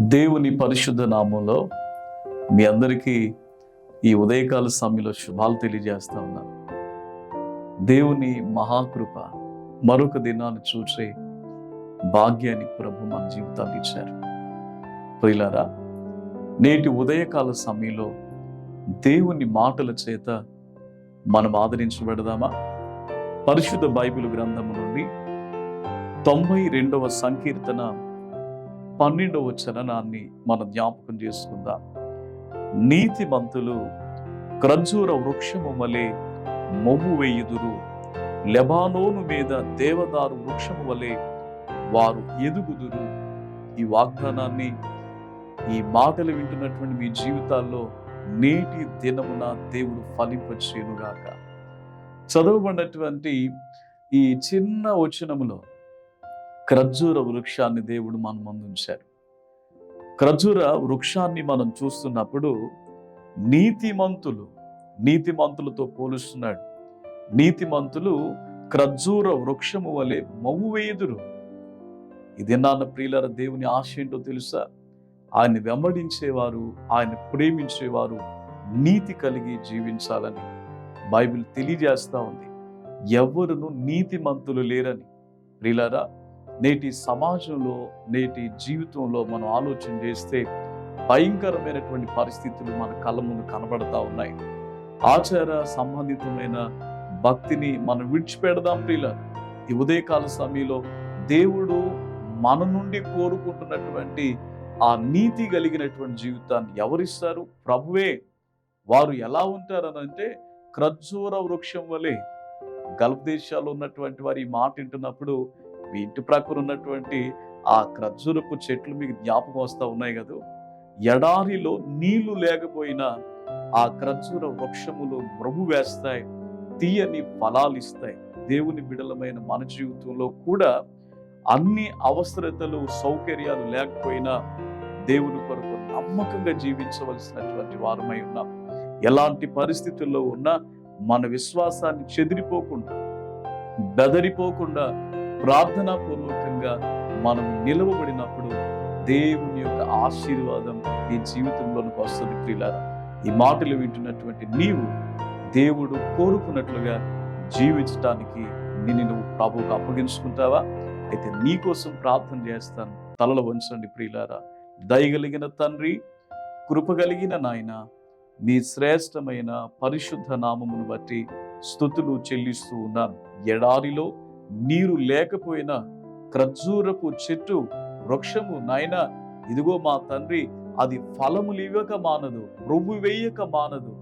దేవుని పరిశుద్ధ నామంలో మీ అందరికీ ఈ ఉదయకాల సమయంలో శుభాలు తెలియజేస్తా ఉన్నాను దేవుని మహాకృప మరొక దినాన్ని చూసే భాగ్యాన్ని ప్రభు మన జీవితాలు ఇచ్చారు. ప్రియులారా నేటి ఉదయకాల సమయంలో దేవుని మాటల చేత మనం ఆదరించబడదామా? పరిశుద్ధ బైబిల్ గ్రంథము నుండి తొంభై రెండవ సంకీర్తన పన్నెండవ చరణాన్ని మనం జ్ఞాపకం చేసుకుందాం. నీతిమంతులు క్రజూర వృక్షము వలె మొవ్వు వేయుదురు. లెబానోను మీద దేవదారు వృక్షము వలె వారు ఎదుగుదురు. ఈ వాగ్దానాన్ని ఈ మాటలు వింటున్నటువంటి మీ జీవితాల్లో నేటి దినమున దేవుడు ఫలింపచేయునుగాక. చదవబడినటువంటి ఈ చిన్న వచనములో క్రజ్జూర వృక్షాన్ని దేవుడు మన ముందుంచారు ఖర్జూర క్రజ్జూర వృక్షాన్ని మనం చూస్తున్నప్పుడు నీతిమంతులు నీతిమంతులతో పోలుస్తున్నాడు. నీతిమంతులు క్రజ్జూర వృక్షము వలె మవ్వు ఇది నాన్న ప్రియులర దేవుని ఆశ ఏంటో తెలుసా? ఆయన వెంబడించేవారు ఆయన ప్రేమించేవారు నీతి కలిగి జీవించాలని బైబిల్ తెలియజేస్తా ఉంది. ఎవరును నీతిమంతులు లేరని. ప్రియులరా నేటి సమాజంలో నేటి జీవితంలో మనం ఆలోచన చేస్తే భయంకరమైనటువంటి పరిస్థితులు మన కళ్ళ ముందు కనబడతా ఉన్నాయి. ఆచార సంబంధితమైన భక్తిని మనం విడిచిపెడదాం ప్రియుల ఈ ఉదయకాల సమయంలో దేవుడు మన నుండి కోరుకుంటున్నటువంటి ఆ నీతి కలిగినటువంటి జీవితాన్ని ఎవరిస్తారు? ప్రభువే. వారు ఎలా ఉంటారనంటే ఖర్జూర వృక్షం వలె. గల్ఫ్ దేశాల్లో ఉన్నటువంటి వారి మాట వింటున్నప్పుడు మీ ఇంటి ప్రక్కన ఉన్నటువంటి ఆ ఖర్జూరపు చెట్లు మీకు జ్ఞాపకం వస్తూ ఉన్నాయి కదా? ఎడారిలో నీళ్ళు లేకపోయినా ఆ ఖర్జూర వృక్షములు మృగు వేస్తాయి తీయని ఫలాలు ఇస్తాయి. దేవుని బిడలమైన మన జీవితంలో కూడా అన్ని అవసరతలు సౌకర్యాలు లేకపోయినా దేవుని కొరకు నమ్మకంగా జీవించవలసినటువంటి వారమై ఉన్నాం. ఎలాంటి పరిస్థితుల్లో ఉన్నా మన విశ్వాసాన్ని చెదిరిపోకుండా బెదరిపోకుండా ప్రార్థనా పూర్వకంగా మనం నిలవబడినప్పుడు దేవుని యొక్క ఆశీర్వాదం నీ జీవితంలోనికి వస్తుంది ప్రియులారా. ఈ మాటలు వింటున్నటువంటి నీవు దేవుడు కోరుకున్నట్లుగా జీవించటానికి నిన్ను నువ్వు ప్రభువుకు అప్పగించుకుంటావా? అయితే నీ కోసం ప్రార్థన చేస్తాను. తలలు వంచండి ప్రియులారా. దయగలిగిన తండ్రి కృపగలిగిన నాయన నీ శ్రేష్టమైన పరిశుద్ధ నామమును బట్టి స్థుతులు చెల్లిస్తూ ఉన్నాను. ఎడారిలో నీరు లేకపోయినా ఖర్జూరపు చెట్టు వృక్షము నాయన. ఇదిగో మా తండ్రి అది ఫలములు ఇవ్వక మానదు రొమ్ము వేయక మానదు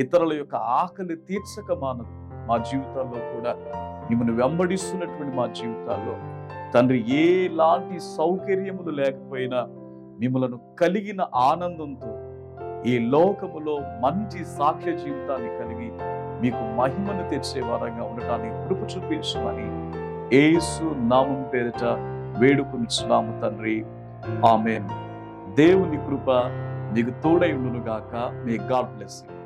ఇతరుల యొక్క ఆకలి తీర్చక మానదు మా జీవితాల్లో కూడా. మిమ్మల్ని వెంబడిస్తున్నటువంటి మా జీవితాల్లో. తండ్రి ఏలాంటి సౌకర్యములు లేకపోయినా మిమ్మలను కలిగిన ఆనందంతో ఈ లోకములో మంచి సాక్ష్య జీవితాన్ని కలిగి మీకు మహిమను తెచ్చే వారంగా ఉండటానికి కృప చూపించమని ఏసు నామం పేరిట వేడుకొనిచున్నాము తండ్రి. ఆమెన్. దేవుని కృప మీకు తోడై ఉండును గాక మీ గాడ్ బ్లెస్సింగ్